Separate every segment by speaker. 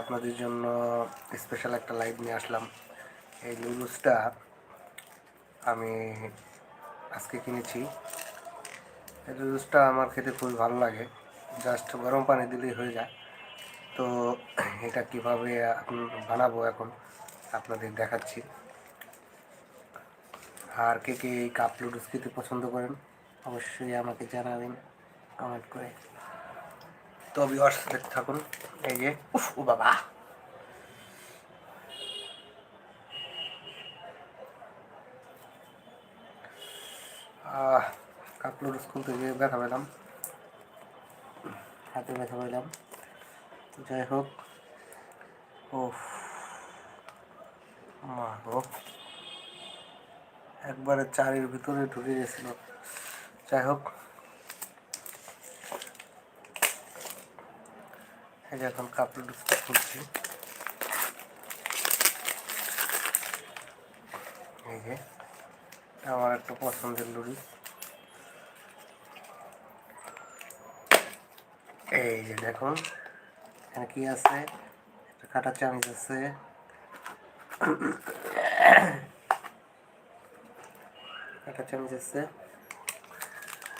Speaker 1: আপনাদের জন্য স্পেশাল একটা লাইভ নিয়ে আসলাম। এই নুডলসটা আমি আজকে কিনেছি। এই নুডলসটা আমার খেতে খুবই ভালো লাগে। জাস্ট গরম পানি দিলেই হয়ে যায়। তো এটা কীভাবে বানাবো এখন আপনাদের দেখাচ্ছি। আর কে কে এই কাপ নুডলস খেতে পছন্দ করেন, অবশ্যই আমাকে জানাবেন কমেন্ট করে। তো ভিউয়ার্স দেখতে থাকুন। এই যে, উফ, ও বাবা। স্কুল থেকে ব্যথা পেলাম। হাতে ব্যথা পেলাম। যাই হোক ও মা গো। একবারে চারির ভিতরে ঢুকে গেছিল। যাই হোক এই এখন কাপড় খুলছি। এই যে আমার একটা পছন্দের লুড়ি। এই যে দেখুন, এখানে কি আছে? একটা কাটা চামচ আছে। কাটা চামচ আছে।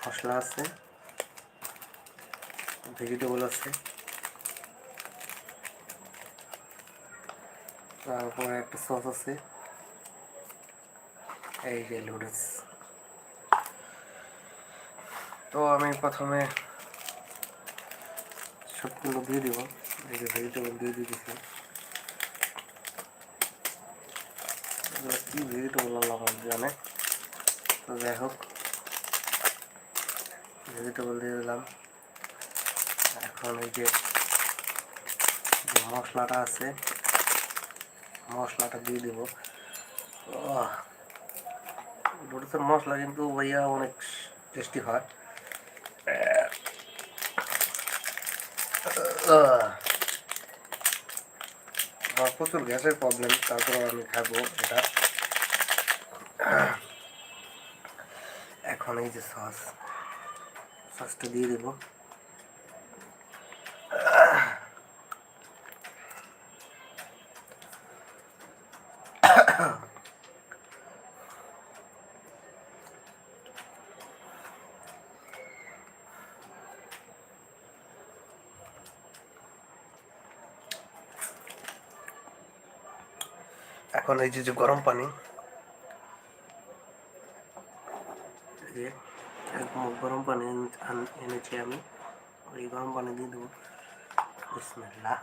Speaker 1: মশলা আছে। ভেজিটেবল আছে। তারপরে একটা সস আছে। এই যে লুডুস তো আমি প্রথমে সবগুলো দিয়ে দিব। এই যে ভেজিটেবল দিয়ে দিতেছি। কি ভেজিটেবল আমার জানে। তো যাই হোক ভেজিটেবল দিয়ে দিলাম। এখন এই যে মশলাটা আছে মশলাটা দিয়ে দেব। নুডলসের মশলা কিন্তু ভাইয়া অনেক টেস্টি হয়। আমার প্রচুর গ্যাসের প্রবলেম তারপরে আমি খাব এটা। এখন এই যে সস সসটা দিয়ে দেবো। এখন এই যে গরম পানি গরম পানি এনেছি আমি, ওই গরম পানি দিয়ে দেবো। বিসমিল্লাহ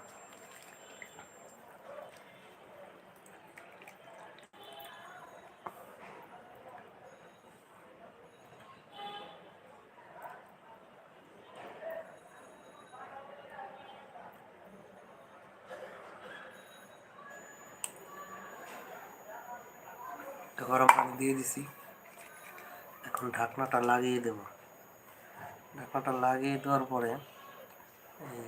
Speaker 1: তো গরম পানি দিয়ে দিছি। এখন ঢাকনাটা লাগিয়ে দেব। ঢাকনাটা লাগিয়ে দেওয়ার পরে যে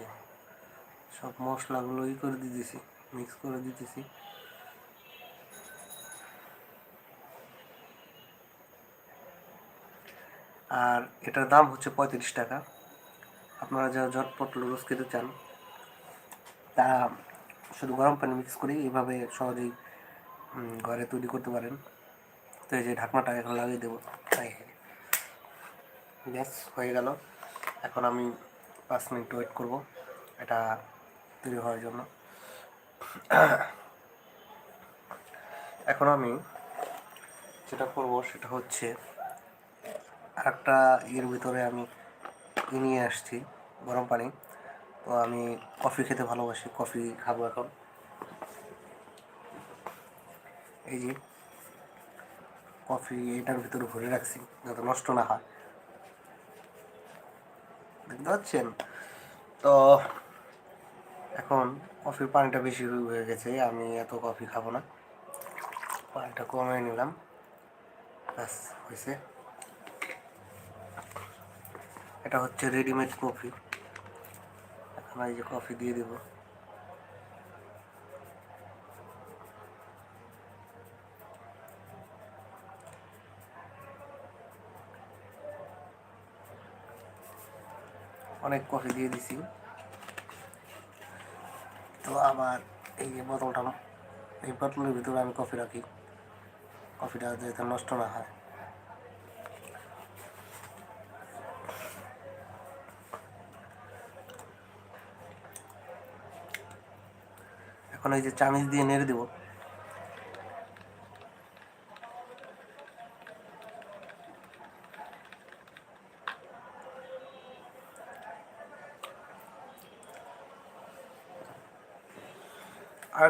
Speaker 1: সব মশলাগুলো ই করে দিতেছি মিক্স করে দিতেছি। আর এটার দাম হচ্ছে পঁয়ত্রিশ টাকা। আপনারা যারা ঝটপট লুডুস খেতে চান, তারা শুধু গরম পানি মিক্স করে এইভাবে সহজেই ঘরে তৈরি করতে পারেন। তো এই যে ঢাকনাটা এখন লাগিয়ে দেবো। তাই ব্যাস, হয়ে গেল। এখন আমি পাঁচ মিনিট ওয়েট করব। এটা তৈরি হওয়ার জন্য। এখন আমি যেটা করব, সেটা হচ্ছে আরেকটা ইয়ের ভিতরে আমি নিয়ে আসছি, গরম পানি। তো আমি কফি খেতে ভালোবাসি, কফি খাব এখন। এই যে কফি এটার ভিতরে ভরে রাখছি, যাতে নষ্ট না হয়। দেখতে পাচ্ছেন? তো এখন কফির পানিটা বেশি হয়ে গেছে, আমি এত কফি খাব না। পানিটা কমিয়ে নিলাম। ব্যাস, হয়েছে। এটা হচ্ছে রেডিমেড কফি। এখন এই যে কফি দিয়ে দেবো। অনেক কফি দিয়ে দিছি। তো আবার এই যে বোতলটা এই বোতলের ভিতরে আমি কফি রাখি। কফিটা যাতে নষ্ট না হয়। এখন এই যে চামিচ দিয়ে নেড়ে দেবো।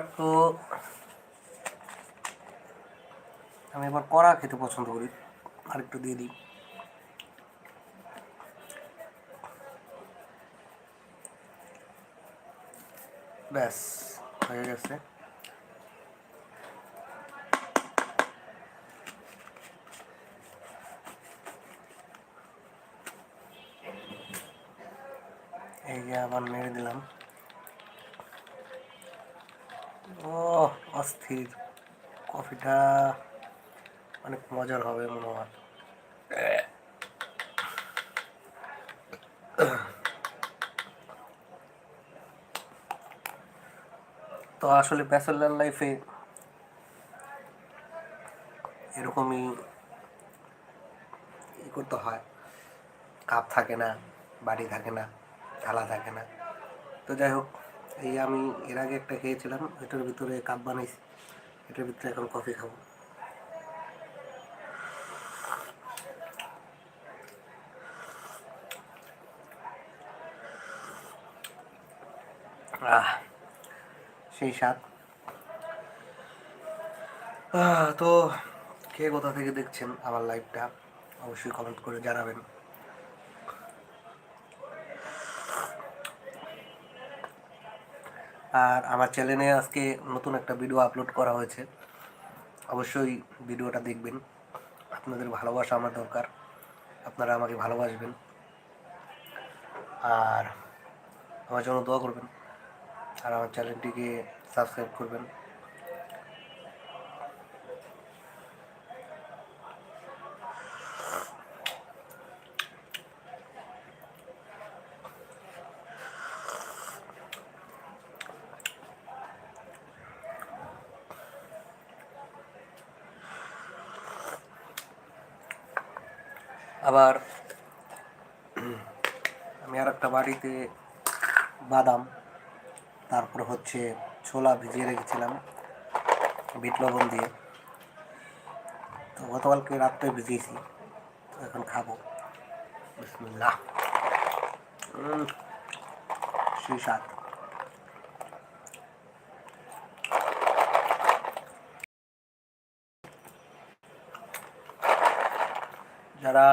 Speaker 1: একটু আমি এবার কড়া খেতে পছন্দ করি। আর একটু দিয়ে দিই। ব্যাস, হয়ে গেছে। এই যে আবার নেড়ে দিলাম। ও অস্থির। কফিটা অনেক মজার হবে মনে হয়। তো আসলে ব্যাচেলার লাইফে এরকমই ই করতে হয়। কাপ থাকে না বাড়ি থাকে না, থালা থাকে না। তো যাই হোক এই আমি এর আগে একটা খেয়েছিলাম, এটার ভিতরে কাপ বানাইছি। এটার ভিতরে এখন কফি খাব। সেই স্বাদ। তো কে কোথা থেকে দেখছেন আমার লাইভটা অবশ্যই কমেন্ট করে জানাবেন। আর আমার চ্যানেলে আজকে নতুন একটা ভিডিও আপলোড করা হয়েছে। অবশ্যই ভিডিওটা দেখবেন। আপনাদের ভালোবাসা আমার দরকার। আপনারা আমাকে ভালোবাসবেন। আর আমার জন্য দোয়া করবেন। আর আমার চ্যানেলটিকে সাবস্ক্রাইব করবেন আবার আমি আর একটা বাড়িতে বাদাম, তারপর হচ্ছে ছোলা ভিজিয়ে রেখেছিলাম, বিট লবণ দিয়ে। তো গতকালকে রাত্রে ভিজিয়েছি, তো এখন খাব। যারা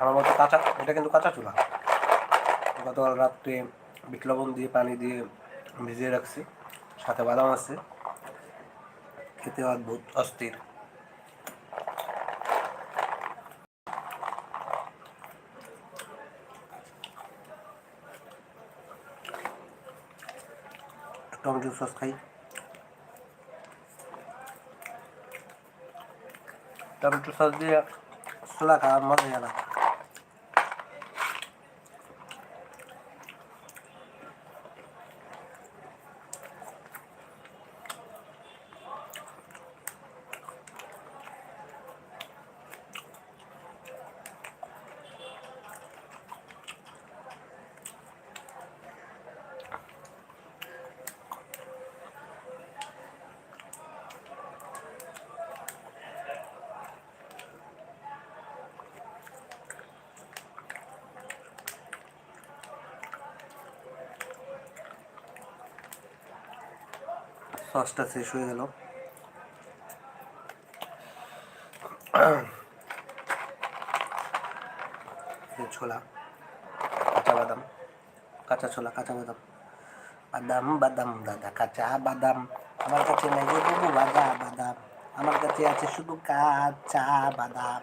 Speaker 1: আমার মতো কাঁচা, এটা কিন্তু কাঁচা চুলা। গতকাল রাত্রে বিট দিয়ে পানি দিয়ে ভিজিয়ে রাখছি। সাথে বাদাম আছে। খেতে অদ্ভুত, অস্থির। টমেটো সস খাই। টমেটো সস দিয়ে ছোলা খাওয়ার আলাদা। সসটা শেষ হয়ে গেল। ছোলা, কাঁচা বাদাম, কাঁচা ছোলা, কাঁচা বাদাম। বাদাম বাদাম, দাদা, কাঁচা বাদাম। আমার কাছে নেই বুবু বাদা বাদাম। আমার কাছে আছে শুধু কাঁচা বাদাম।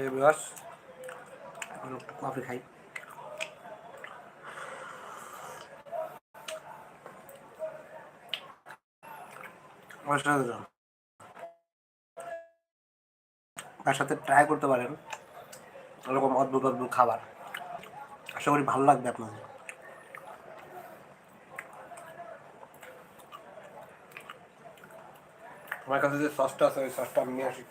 Speaker 1: এই বস, এখন একটু কফি খাই। তার সাথে ট্রাই করতে পারেন। এরকম অদ্ভুত অদ্ভুত খাবার। আশা করি ভালো লাগবে আপনাদের। আমার কাছে যে সসটা আছে, ওই সসটা আমি নিয়ে আসি।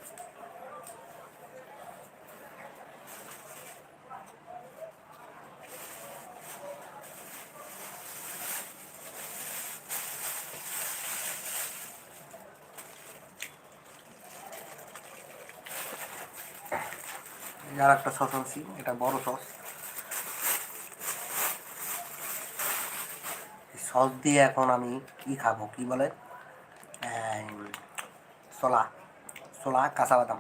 Speaker 1: আর একটা সস আনছি, এটা বড় সস সস দিয়ে এখন আমি কি খাব, কি বলে? ছোলা ছোলা কাঁচা বাদাম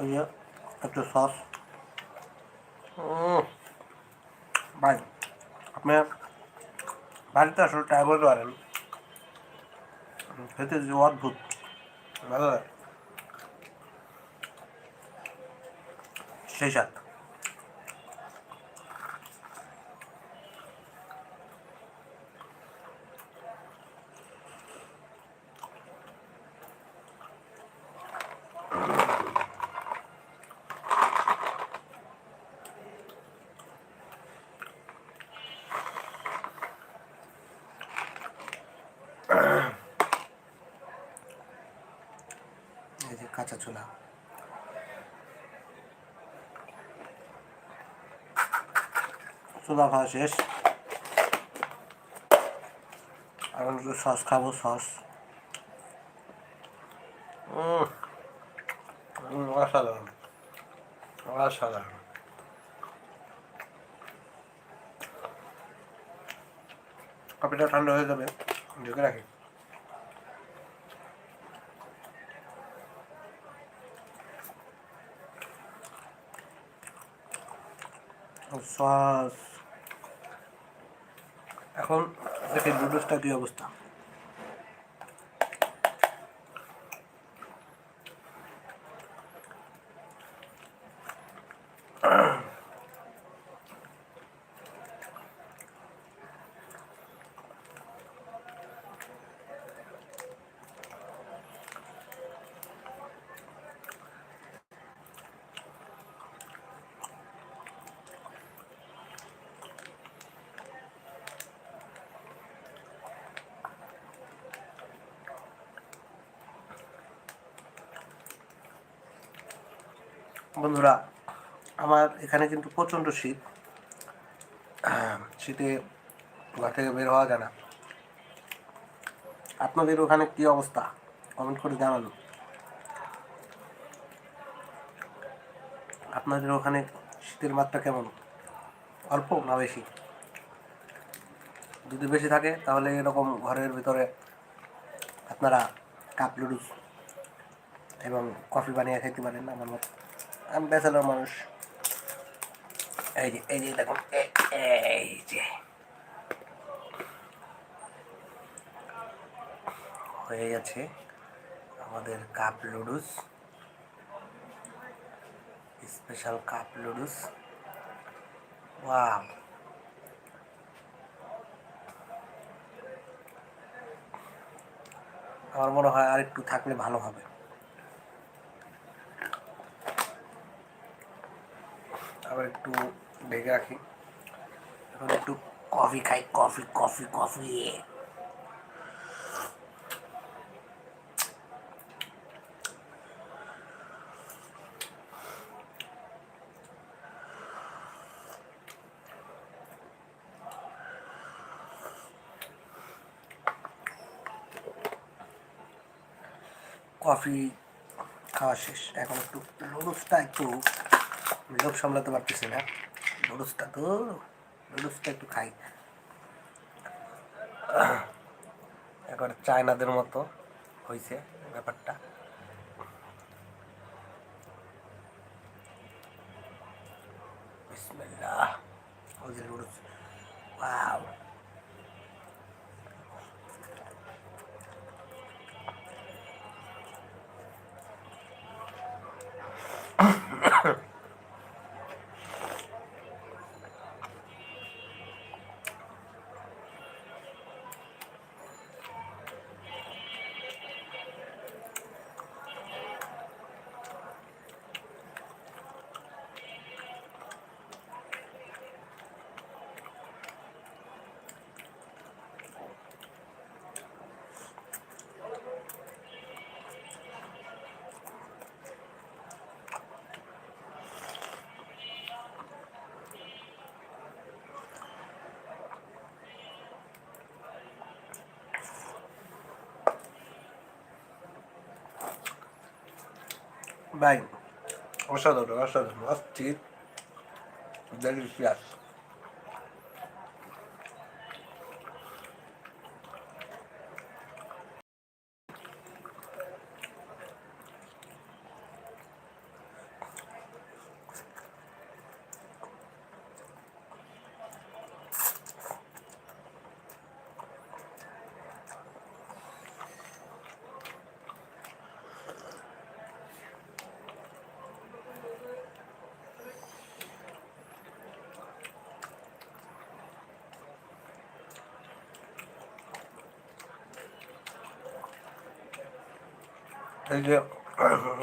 Speaker 1: এই যে, একটু সস ভাই, আপনি বাড়িতে আসলে ট্রাই করতে পারেন। খেতে যে অদ্ভুত। সেই সাথ এই যে কাঁচা ছোলা ছোলা খাওয়া শেষ। এখন একটু সস খাব, সস। অসাধারণ অসাধারণ। কপিটা ঠান্ডা হয়ে যাবে, ঢেকে রাখি। সস। এখন দেখি নুডলসটা কী অবস্থা? বন্ধুরা, আমার এখানে কিন্তু প্রচণ্ড শীত। শীতে ঘর থেকে বের হওয়া যায় না। আপনাদের ওখানে কি অবস্থা? কমেন্ট করে জানান আপনাদের ওখানে শীতের মাত্রা কেমন? অল্প না বেশি? যদি বেশি থাকে, তাহলে এরকম ঘরের ভিতরে আপনারা কাপ লুডুস এবং কফি বানিয়ে খেতে পারেন আমার মতো। আমি ব্যাচেলর মানুষ। এই যে এই যে, দেখুন, এই যে। হয়ে গেছে আমাদের cup Ludus special cup Ludus wow. আমার মনে হয় আর একটু থাকলে ভালো হবে। আবার একটু ঢেকে রাখি। এখন একটু কফি খাই কফি কফি কফি কফি খাওয়া শেষ। এখন একটু নুডলসটা একটু লোভ সামলাতে পারতেছি না। নুডলসটা তো নুডলসটা একটু খাই। একবার চায়নাদের মতো হয়েছে ব্যাপারটা। ভাই অসাধারণ অসাধারণ অস্থির ডেলিশিয়াস এই যে,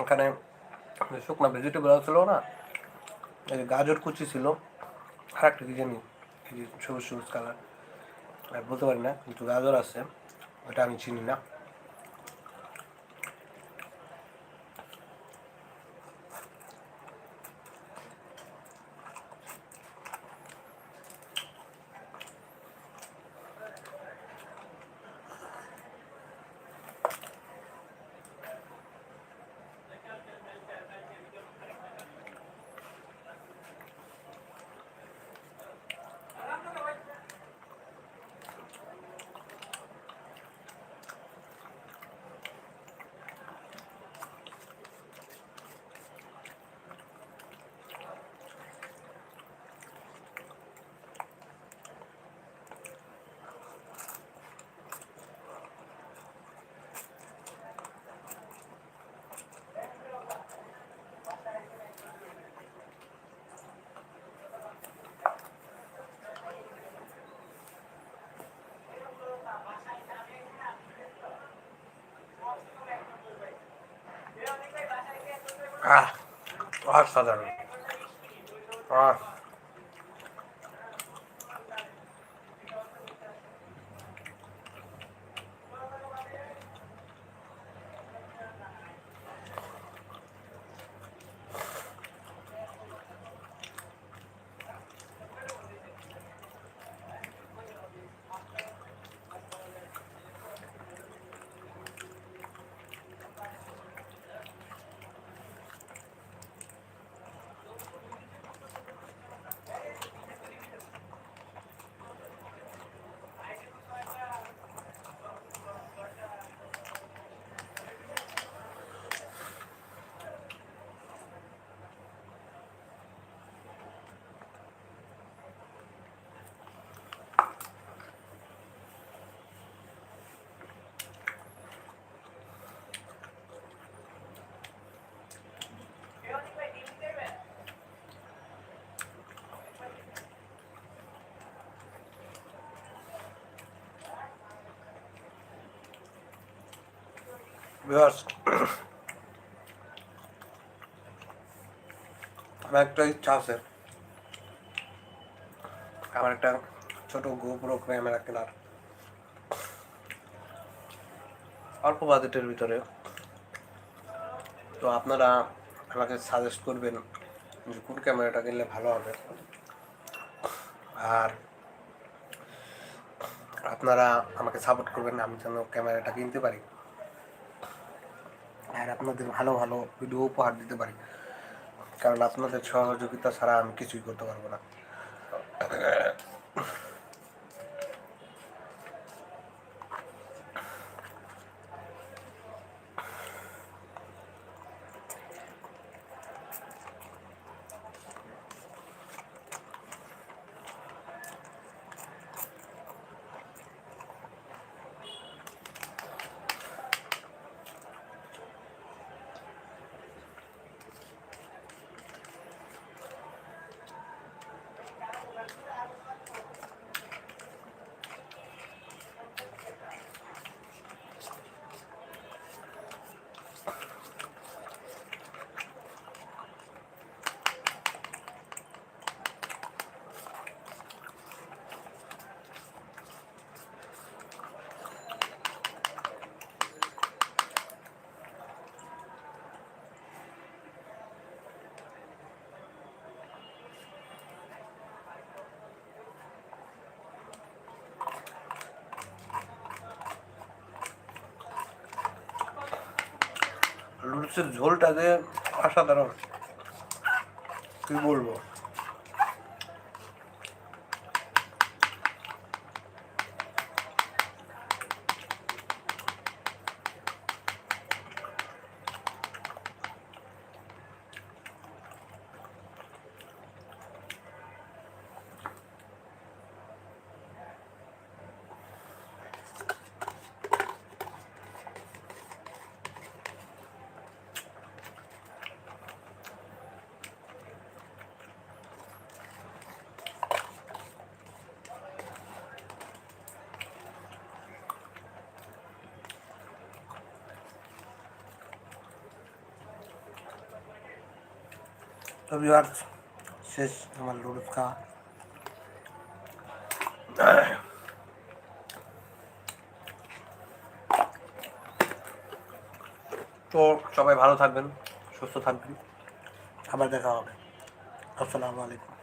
Speaker 1: এখানে শুকনো ভেজিটেবল ছিল না, এই যে গাজর কুচি ছিল, আর একটা কি জানি, এই যে সবুজ সবুজ কালার বলতে পারি না, কিন্তু গাজর আছে, ওটা আমি চিনি না। আহ অসাধারণ আহ। বিকজ আমার একটা ইচ্ছা আছে। আমার একটা ছোট গোপ্রো ক্যামেরা কেনার। অল্প বাজেটের ভিতরে। তো আপনারা আমাকে সাজেস্ট করবেন যে কোন ক্যামেরাটা কিনলে ভালো হবে। আর আপনারা আমাকে সাপোর্ট করবেন, আমি যেন ক্যামেরাটা কিনতে পারি। আর আপনাদের ভালো ভালো ভিডিও উপহার দিতে পারি। কারণ আপনাদের সহযোগিতা ছাড়া আমি কিছুই করতে পারব না। লুডুসের ঝোলটা যে অসাধারণ। কি বলব? তো ভিউয়ার্স শেষ আমার লুডুস খাওয়া তো সবাই ভালো থাকবেন সুস্থ থাকবেন আবার দেখা হবে আসসালামু আলাইকুম